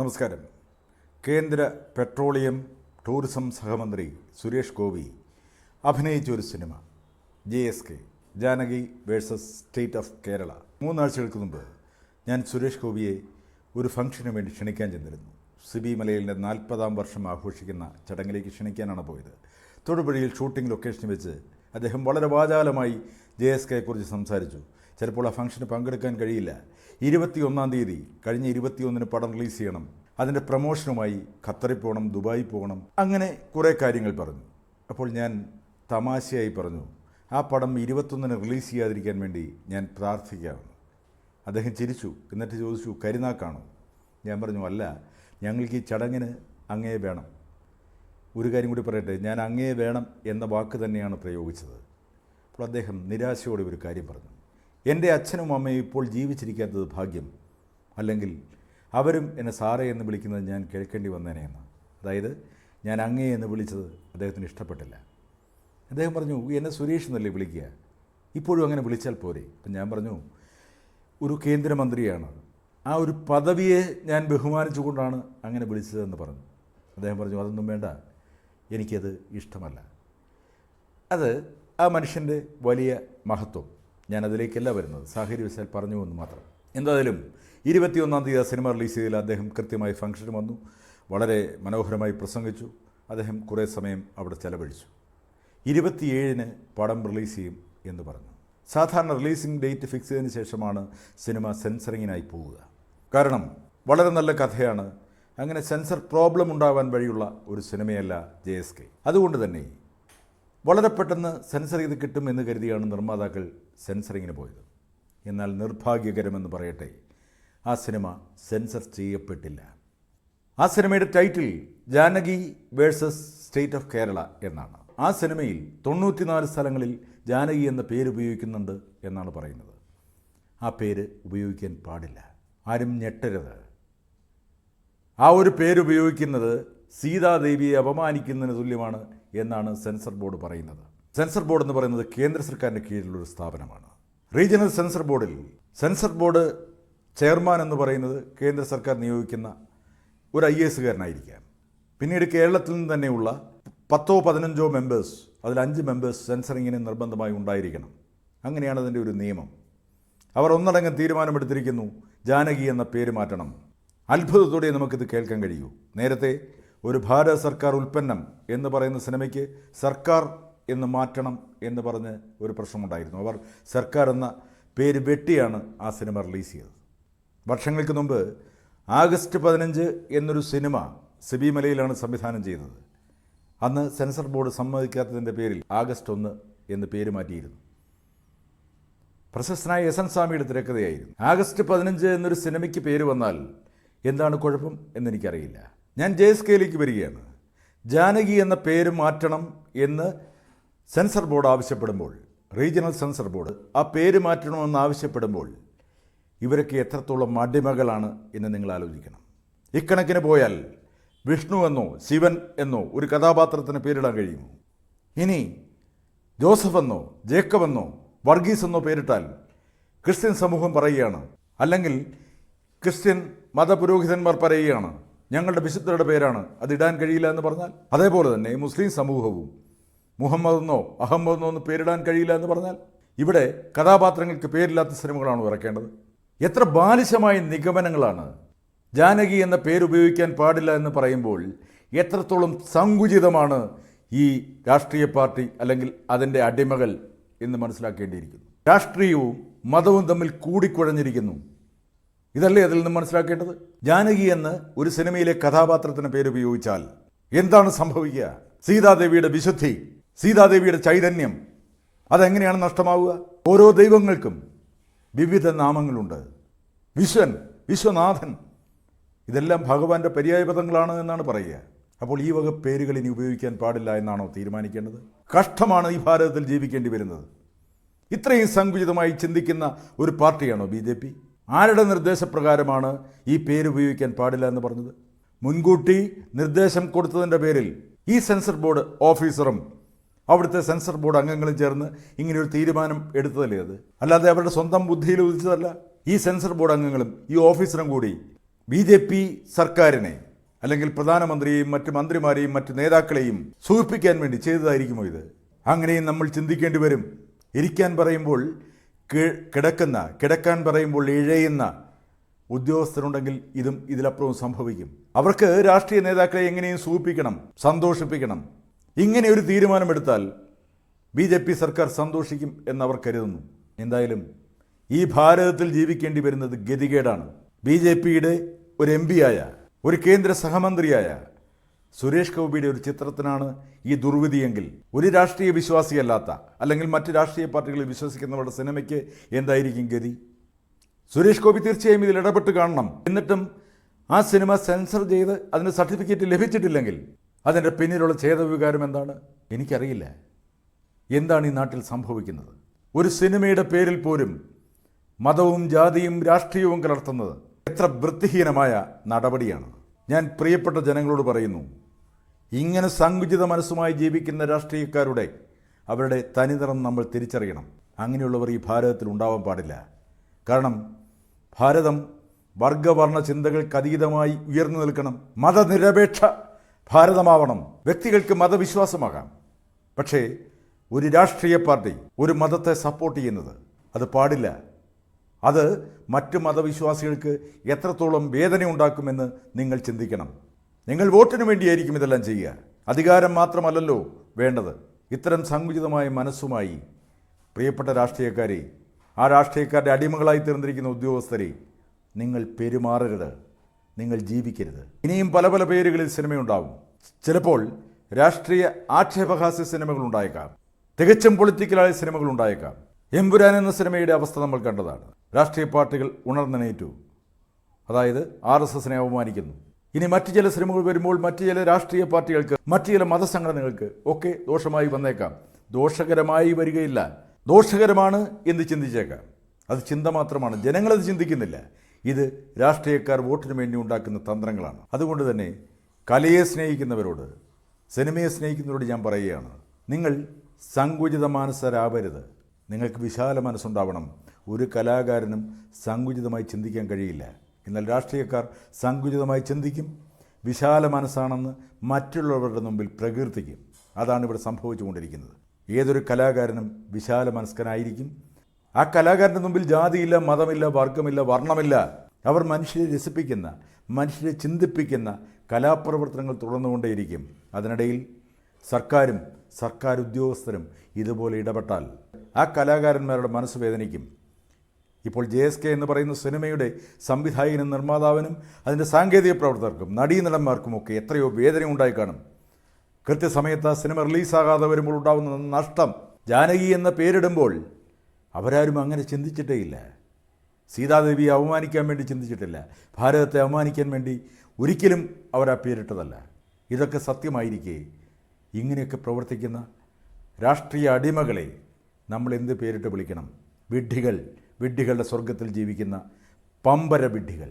നമസ്കാരം. കേന്ദ്ര petroleum tourism സഹമന്ത്രി സുരേഷ് ഗോപി അഭിനയിച്ച ഒരു cinema J S K Janaki versus state of Kerala. മൂന്നാഴ്ചകൾക്ക് മുമ്പ് ഞാൻ സുരേഷ് ഗോപിയെ ഒരു ഫംഗ്ഷന് വേണ്ടി ക്ഷണിക്കാൻ ചെന്നിരുന്നു. സിബി മലയിലിന്റെ നാൽപ്പതാം വർഷം ആഘോഷിക്കുന്ന ചടങ്ങിലേക്ക് ക്ഷണിക്കാനാണ് പോയത്. തൊടുപുഴയിൽ ഷൂട്ടിംഗ് ലൊക്കേഷനിൽ വെച്ച് അദ്ദേഹം വളരെ വാചാലമായി ജെ എസ് കെയെക്കുറിച്ച് സംസാരിച്ചു. ചിലപ്പോൾ ആ ഫംഗ്ഷന് പങ്കെടുക്കാൻ കഴിയില്ല. ഇരുപത്തിയൊന്നാം തീയതി കഴിഞ്ഞ ഇരുപത്തിയൊന്നിന് പടം റിലീസ് ചെയ്യണം. അതിന്റെ പ്രമോഷനുമായി ഖത്തറിൽ പോകണം ദുബായിൽ പോകണം അങ്ങനെ കുറേ കാര്യങ്ങൾ പറഞ്ഞു. അപ്പോൾ ഞാൻ തമാശയായി പറഞ്ഞു ആ പടം ഇരുപത്തൊന്നിന് റിലീസ് ചെയ്യാതിരിക്കാൻ വേണ്ടി ഞാൻ പ്രാർത്ഥിക്കാമെന്ന് അദ്ദേഹം ചിരിച്ചു എന്നിട്ട് ചോദിച്ചു കരിനാക്കാണോ? ഞാൻ പറഞ്ഞു അല്ല ഞങ്ങൾക്ക് ഈ ചടങ്ങിന് അങ്ങേ വേണം. ഒരു കാര്യം കൂടി പറയട്ടെ ഞാൻ അങ്ങേ വേണം എന്ന വാക്ക് തന്നെയാണ് പ്രയോഗിച്ചത്. അപ്പോൾ അദ്ദേഹം നിരാശയോടെ ഒരു കാര്യം പറഞ്ഞു. എന്റെ അച്ഛനും അമ്മയും ഇപ്പോൾ ജീവിച്ചിരിക്കാത്തത് ഭാഗ്യം അല്ലെങ്കിൽ അവരും എന്നെ സാറേ എന്ന് വിളിക്കുന്നത് ഞാൻ കേൾക്കേണ്ടി വന്നേനെയെന്ന് അതായത് ഞാൻ അങ്ങേ എന്ന് വിളിച്ചത് അദ്ദേഹത്തിന് ഇഷ്ടപ്പെട്ടില്ല. അദ്ദേഹം പറഞ്ഞു എന്നെ സുരേഷ് എന്നല്ലേ വിളിക്കുക? ഇപ്പോഴും അങ്ങനെ വിളിച്ചാൽ പോരെ. അപ്പം ഞാൻ പറഞ്ഞു ഒരു കേന്ദ്രമന്ത്രിയാണ്. ആ ഒരു പദവിയെ ഞാൻ ബഹുമാനിച്ചുകൊണ്ടാണ് അങ്ങനെ വിളിച്ചതെന്ന് പറഞ്ഞു. അദ്ദേഹം പറഞ്ഞു അതൊന്നും വേണ്ട. എനിക്കത് ഇഷ്ടമല്ല. അത് ആ മനുഷ്യന്റെ വലിയ മഹത്വം. ഞാൻ അതിലേക്കല്ല വരുന്നത് സാഹചര്യവശാൽ പറഞ്ഞു എന്ന് മാത്രം. എന്തായാലും ഇരുപത്തിയൊന്നാം തീയതി ആ സിനിമ റിലീസ് ചെയ്തതിൽ അദ്ദേഹം കൃത്യമായി ഫംഗ്ഷൻ വന്നു. വളരെ മനോഹരമായി പ്രസംഗിച്ചു. അദ്ദേഹം കുറേ സമയം അവിടെ ചെലവഴിച്ചു. ഇരുപത്തിയേഴിന് പടം റിലീസ് ചെയ്യും എന്ന് പറഞ്ഞു. സാധാരണ റിലീസിംഗ് ഡേറ്റ് ഫിക്സ് ചെയ്തതിന് ശേഷമാണ് സിനിമ സെൻസറിങ്ങിനായി പോവുക. കാരണം വളരെ നല്ല കഥയാണ്. അങ്ങനെ സെൻസർ പ്രോബ്ലം ഉണ്ടാവാൻ വഴിയുള്ള ഒരു സിനിമയല്ല ജെ എസ് കെ. അതുകൊണ്ട് തന്നെ വളരെ പെട്ടെന്ന് സെൻസർ ചെയ്ത് കിട്ടും എന്ന് കരുതിയാണ് നിർമ്മാതാക്കൾ സെൻസറിങ്ങിന് പോയത്. എന്നാൽ നിർഭാഗ്യകരമെന്ന് പറയട്ടെ ആ സിനിമ സെൻസർ ചെയ്യപ്പെട്ടില്ല. ആ സിനിമയുടെ title Janaki versus state of Kerala എന്നാണ്. ആ സിനിമയിൽ തൊണ്ണൂറ്റിനാല് സ്ഥലങ്ങളിൽ ജാനകി എന്ന പേര് ഉപയോഗിക്കുന്നുണ്ട് എന്നാണ് പറയുന്നത്. ആ പേര് ഉപയോഗിക്കാൻ പാടില്ല. ആരും ഞെട്ടരുത്. ആ ഒരു പേരുപയോഗിക്കുന്നത് സീതാദേവിയെ അപമാനിക്കുന്നതിന് തുല്യമാണ് എന്നാണ് സെൻസർ ബോർഡ് പറയുന്നത്. സെൻസർ ബോർഡ് എന്ന് പറയുന്നത് കേന്ദ്ര സർക്കാരിന്റെ കീഴിലുള്ള ഒരു സ്ഥാപനമാണ്. റീജിയണൽ സെൻസർ ബോർഡിൽ സെൻസർ ബോർഡ് ചെയർമാൻ എന്ന് പറയുന്നത് കേന്ദ്ര സർക്കാർ നിയോഗിക്കുന്ന ഒരു ഐ എസുകാരനായിരിക്കാം പിന്നീട് കേരളത്തിൽ നിന്ന് തന്നെയുള്ള പത്തോ പതിനഞ്ചോ മെമ്പേഴ്സ് അതിൽ അഞ്ച് മെമ്പേഴ്സ് സെൻസറിങ്ങിന് നിർബന്ധമായി ഉണ്ടായിരിക്കണം. അങ്ങനെയാണ് അതിന്റെ ഒരു നിയമം. അവർ ഒന്നടങ്കം തീരുമാനമെടുത്തിരിക്കുന്നു. ജാനകി എന്ന പേര് മാറ്റണം. അത്ഭുതത്തോടെ നമുക്കിത് കേൾക്കാൻ കഴിയൂ. നേരത്തെ ഒരു ഭാരത സർക്കാർ ഉൽപ്പന്നം എന്ന് പറയുന്ന സിനിമയ്ക്ക് സർക്കാർ എന്ന് മാറ്റണം എന്ന് പറഞ്ഞ് ഒരു പ്രശ്നമുണ്ടായിരുന്നു. അവർ സർക്കാർ എന്ന പേര് വെട്ടിയാണ് ആ സിനിമ റിലീസ് ചെയ്തത്. വർഷങ്ങൾക്ക് മുമ്പ് ആഗസ്റ്റ് പതിനഞ്ച് എന്നൊരു സിനിമ സിബിമലയിലാണ് സംവിധാനം ചെയ്തത്. അന്ന് സെൻസർ ബോർഡ് സമ്മതിക്കാത്തതിന്റെ പേരിൽ ആഗസ്റ്റ് ഒന്ന് എന്ന് പേര് മാറ്റിയിരുന്നു. പ്രശസ്തനായ എസ് എൻ സ്വാമിയുടെ തിരക്കഥയായിരുന്നു. ആഗസ്റ്റ് പതിനഞ്ച് എന്നൊരു സിനിമയ്ക്ക് പേര് വന്നാൽ എന്താണ് കുഴപ്പം എന്നെനിക്കറിയില്ല. ഞാൻ ജെ എസ് കെയിലേക്ക് വരികയാണ്. ജാനകി എന്ന പേര് മാറ്റണം എന്ന് സെൻസർ ബോർഡ് ആവശ്യപ്പെടുമ്പോൾ റീജിയണൽ സെൻസർ ബോർഡ് ആ പേര് മാറ്റണമെന്ന് ആവശ്യപ്പെടുമ്പോൾ ഇവരൊക്കെ എത്രത്തോളം മടിമകളാണ് എന്ന് നിങ്ങൾ ആലോചിക്കണം. ഇക്കണക്കിന് പോയാൽ വിഷ്ണു എന്നോ ശിവൻ എന്നോ ഒരു കഥാപാത്രത്തിന് പേരിടാൻ കഴിയുമോ? ഇനി ജോസഫ് എന്നോ ജേക്കബ് എന്നോ വർഗീസ് എന്നോ പേരിട്ടാൽ ക്രിസ്ത്യൻ സമൂഹം പറയുകയാണ്. അല്ലെങ്കിൽ ക്രിസ്ത്യൻ മതപുരോഹിതന്മാർ പറയുകയാണ്. ഞങ്ങളുടെ വിശുദ്ധരുടെ പേരാണ്. അത് ഇടാൻ കഴിയില്ല എന്ന് പറഞ്ഞാൽ? അതേപോലെ തന്നെ മുസ്ലിം സമൂഹവും മുഹമ്മദ് എന്നോ അഹമ്മദ് എന്നോ ഒന്ന് പേരിടാൻ കഴിയില്ല എന്ന് പറഞ്ഞാൽ? ഇവിടെ കഥാപാത്രങ്ങൾക്ക് പേരില്ലാത്ത സിനിമകളാണ് ഇറക്കേണ്ടത് എത്ര ബാലിശമായ നിഗമനങ്ങളാണ്. ജാനകി എന്ന പേരുപയോഗിക്കാൻ പാടില്ല എന്ന് പറയുമ്പോൾ എത്രത്തോളം സങ്കുചിതമാണ് ഈ രാഷ്ട്രീയ പാർട്ടി അല്ലെങ്കിൽ അതിന്റെ അടിമകൾ എന്ന് മനസ്സിലാക്കേണ്ടിയിരിക്കുന്നു. രാഷ്ട്രീയവും മതവും തമ്മിൽ കൂടിക്കുഴഞ്ഞിരിക്കുന്നു. ഇതല്ലേ അതിൽ നിന്ന് മനസ്സിലാക്കേണ്ടത്? ജാനകി എന്ന് ഒരു സിനിമയിലെ കഥാപാത്രത്തിന് പേരുപയോഗിച്ചാൽ എന്താണ് സംഭവിക്കുക? സീതാദേവിയുടെ വിശുദ്ധി സീതാദേവിയുടെ ചൈതന്യം അതെങ്ങനെയാണ് നഷ്ടമാവുക? ഓരോ ദൈവങ്ങൾക്കും വിവിധ നാമങ്ങളുണ്ട്. വിശ്വൻ വിശ്വനാഥൻ ഇതെല്ലാം ഭഗവാന്റെ പര്യായ പദങ്ങളാണ് എന്നാണ് പറയുക. അപ്പോൾ ഈ വക പേരുകൾ ഇനി ഉപയോഗിക്കാൻ പാടില്ല എന്നാണോ തീരുമാനിക്കേണ്ടത്? കഷ്ടമാണ് ഈ ഭാരതത്തിൽ ജീവിക്കേണ്ടി വരുന്നത്. ഇത്രയും സങ്കുചിതമായി ചിന്തിക്കുന്ന ഒരു പാർട്ടിയാണോ ബി ജെ പി? ആരുടെ നിർദ്ദേശപ്രകാരമാണ് ഈ പേര് ഉപയോഗിക്കാൻ പാടില്ല എന്ന് പറഞ്ഞത്? മുൻകൂട്ടി നിർദ്ദേശം കൊടുത്തതിന്റെ പേരിൽ ഈ സെൻസർ ബോർഡ് ഓഫീസറും അവിടുത്തെ സെൻസർ ബോർഡ് അംഗങ്ങളും ചേർന്ന് ഇങ്ങനെ ഒരു തീരുമാനം എടുത്തതല്ലേ അത്? അല്ലാതെ അവരുടെ സ്വന്തം ബുദ്ധിയിൽ ഉദിച്ചതല്ല. ഈ സെൻസർ ബോർഡ് അംഗങ്ങളും ഈ ഓഫീസറും കൂടി ബി ജെ പി സർക്കാരിനെ അല്ലെങ്കിൽ പ്രധാനമന്ത്രിയെയും മറ്റ് മന്ത്രിമാരെയും മറ്റ് നേതാക്കളെയും സൂചിപ്പിക്കാൻ വേണ്ടി ചെയ്തതായിരിക്കുമോ ഇത്? അങ്ങനെയും നമ്മൾ ചിന്തിക്കേണ്ടി വരും. ഇരിക്കാൻ പറയുമ്പോൾ കിടക്കുന്ന കിടക്കാൻ പറയുമ്പോൾ ഇഴയുന്ന ഉദ്യോഗസ്ഥരുണ്ടെങ്കിൽ ഇതും ഇതിലപ്പുറവും സംഭവിക്കും. അവർക്ക് രാഷ്ട്രീയ നേതാക്കളെ എങ്ങനെയും സൂപ്പിക്കണം സന്തോഷിപ്പിക്കണം. ഇങ്ങനെ ഒരു തീരുമാനമെടുത്താൽ ബി ജെ പി സർക്കാർ സന്തോഷിക്കും എന്നവർ കരുതുന്നു. എന്തായാലും ഈ ഭാരതത്തിൽ ജീവിക്കേണ്ടി വരുന്നത് ഗതികേടാണ്. ബി ജെ പിയുടെ ഒരു എം പിയായ ഒരു കേന്ദ്ര സഹമന്ത്രിയായ സുരേഷ് ഗോപിയുടെ ഒരു ചിത്രത്തിനാണ് ഈ ദുർവിധിയെങ്കിൽ ഒരു രാഷ്ട്രീയ വിശ്വാസിയല്ലാത്ത അല്ലെങ്കിൽ മറ്റ് രാഷ്ട്രീയ പാർട്ടികളിൽ വിശ്വസിക്കുന്നവരുടെ സിനിമയ്ക്ക് എന്തായിരിക്കും ഗതി? സുരേഷ് ഗോപി തീർച്ചയായും ഇതിൽ ഇടപെട്ട് കാണണം. എന്നിട്ടും ആ സിനിമ സെൻസർ ചെയ്ത് അതിന് സർട്ടിഫിക്കറ്റ് ലഭിച്ചിട്ടില്ലെങ്കിൽ അതിന്റെ പിന്നിലുള്ള ഛേദവികാരം എന്താണ്? എനിക്കറിയില്ല. എന്താണ് ഈ നാട്ടിൽ സംഭവിക്കുന്നത്? ഒരു സിനിമയുടെ പേരിൽ പോലും മതവും ജാതിയും രാഷ്ട്രീയവും കലർത്തുന്നത് എത്ര വൃത്തിഹീനമായ നടപടിയാണ്. ഞാൻ പ്രിയപ്പെട്ട ജനങ്ങളോട് പറയുന്നു ഇങ്ങനെ സങ്കുചിത മനസ്സുമായി ജീവിക്കുന്ന രാഷ്ട്രീയക്കാരുടെ അവരുടെ തനിനിറം നമ്മൾ തിരിച്ചറിയണം. അങ്ങനെയുള്ളവർ ഈ ഭാരതത്തിൽ ഉണ്ടാവാൻ പാടില്ല. കാരണം ഭാരതം വർഗവർണ ചിന്തകൾക്ക് അതീതമായി ഉയർന്നു നിൽക്കണം. മതനിരപേക്ഷ ഭാരതമാവണം. വ്യക്തികൾക്ക് മതവിശ്വാസമാകാം. പക്ഷേ ഒരു രാഷ്ട്രീയ പാർട്ടി ഒരു മതത്തെ സപ്പോർട്ട് ചെയ്യുന്നത് അത് പാടില്ല. അത് മറ്റ് മതവിശ്വാസികൾക്ക് എത്രത്തോളം വേദന ഉണ്ടാക്കുമെന്ന് നിങ്ങൾ ചിന്തിക്കണം. നിങ്ങൾ വോട്ടിനു വേണ്ടിയായിരിക്കും ഇതെല്ലാം ചെയ്യുക. അധികാരം മാത്രമല്ലല്ലോ വേണ്ടത്. ഇത്തരം സങ്കുചിതമായ മനസ്സുമായി പ്രിയപ്പെട്ട രാഷ്ട്രീയക്കാരെ ആ രാഷ്ട്രീയക്കാരുടെ അടിമകളായി തീർന്നിരിക്കുന്ന ഉദ്യോഗസ്ഥരെ നിങ്ങൾ പെരുമാറരുത്. നിങ്ങൾ ജീവിക്കരുത്. ഇനിയും പല പല പേരുകളിൽ സിനിമയുണ്ടാവും. ചിലപ്പോൾ രാഷ്ട്രീയ ആക്ഷേപഹാസ്യ സിനിമകൾ ഉണ്ടായേക്കാം. തികച്ചും പൊളിറ്റിക്കലായ സിനിമകൾ ഉണ്ടായേക്കാം. എമ്പുരാൻ എന്ന സിനിമയുടെ അവസ്ഥ നമ്മൾ കണ്ടതാണ്. രാഷ്ട്രീയ പാർട്ടികൾ ഉണർന്നെണീറ്റു. അതായത് ആർ എസ് എസിനെ അവമാനിക്കുന്നു ഇനി മറ്റു ചില സിനിമകൾ വരുമ്പോൾ മറ്റു ചില രാഷ്ട്രീയ പാർട്ടികൾക്ക് മറ്റു ചില മതസംഘടനകൾക്ക് ഒക്കെ ദോഷമായി വന്നേക്കാം. ദോഷകരമായി വരികയില്ല. ദോഷകരമാണ് എന്ന് ചിന്തിച്ചേക്കാം. അത് ചിന്ത മാത്രമാണ്. ജനങ്ങളത് ചിന്തിക്കുന്നില്ല. ഇത് രാഷ്ട്രീയക്കാർ വോട്ടിന് വേണ്ടി ഉണ്ടാക്കുന്ന തന്ത്രങ്ങളാണ്. അതുകൊണ്ട് തന്നെ കലയെ സ്നേഹിക്കുന്നവരോട് സിനിമയെ സ്നേഹിക്കുന്നവരോട് ഞാൻ പറയുകയാണ്. നിങ്ങൾ സങ്കുചിത മനസ്സരാവരുത് നിങ്ങൾക്ക് വിശാല മനസ്സുണ്ടാവണം. ഒരു കലാകാരനും സങ്കുചിതമായി ചിന്തിക്കാൻ കഴിയില്ല. എന്നാൽ രാഷ്ട്രീയക്കാർ സങ്കുചിതമായി ചിന്തിക്കും. വിശാല മനസ്സാണെന്ന് മറ്റുള്ളവരുടെ മുമ്പിൽ പ്രകീർത്തിക്കും. അതാണ് ഇവിടെ സംഭവിച്ചുകൊണ്ടിരിക്കുന്നത്. ഏതൊരു കലാകാരനും വിശാല മനസ്കനായിരിക്കും. ആ കലാകാരന്റെ മുമ്പിൽ ജാതിയില്ല മതമില്ല വർഗമില്ല വർണമില്ല. അവർ മനുഷ്യരെ രസിപ്പിക്കുന്ന മനുഷ്യരെ ചിന്തിപ്പിക്കുന്ന കലാപ്രവർത്തനങ്ങൾ തുടർന്നുകൊണ്ടേയിരിക്കും. അതിനിടയിൽ സർക്കാരും സർക്കാർ ഉദ്യോഗസ്ഥരും ഇതുപോലെ ഇടപെട്ടാൽ ആ കലാകാരന്മാരുടെ മനസ്സ് വേദനിക്കും. ഇപ്പോൾ ജെ എസ് കെ എന്ന് പറയുന്ന സിനിമയുടെ സംവിധായകനും നിർമ്മാതാവിനും അതിന്റെ സാങ്കേതിക പ്രവർത്തകർക്കും നടീനടന്മാർക്കുമൊക്കെ എത്രയോ വേദന ഉണ്ടായി കാണും. കൃത്യസമയത്ത് ആ സിനിമ റിലീസാകാതെ വരുമ്പോൾ ഉണ്ടാകുന്ന നഷ്ടം ജാനകി എന്ന പേരിടുമ്പോൾ അവരാരും അങ്ങനെ ചിന്തിച്ചിട്ടേ ഇല്ല. സീതാദേവിയെ അവമാനിക്കാൻ വേണ്ടി ചിന്തിച്ചിട്ടില്ല. ഭാരതത്തെ അവമാനിക്കാൻ വേണ്ടി ഒരിക്കലും അവർ ആ പേരിട്ടതല്ല. ഇതൊക്കെ സത്യമായിരിക്കെ. ഇങ്ങനെയൊക്കെ പ്രവർത്തിക്കുന്ന രാഷ്ട്രീയ അടിമകളെ നമ്മൾ എന്ത് പേരിട്ട് വിളിക്കണം? വിഡ്ഢികൾ വിഡ്ഢികളുടെ സ്വർഗത്തിൽ ജീവിക്കുന്ന പമ്പര വിഡ്ഢികൾ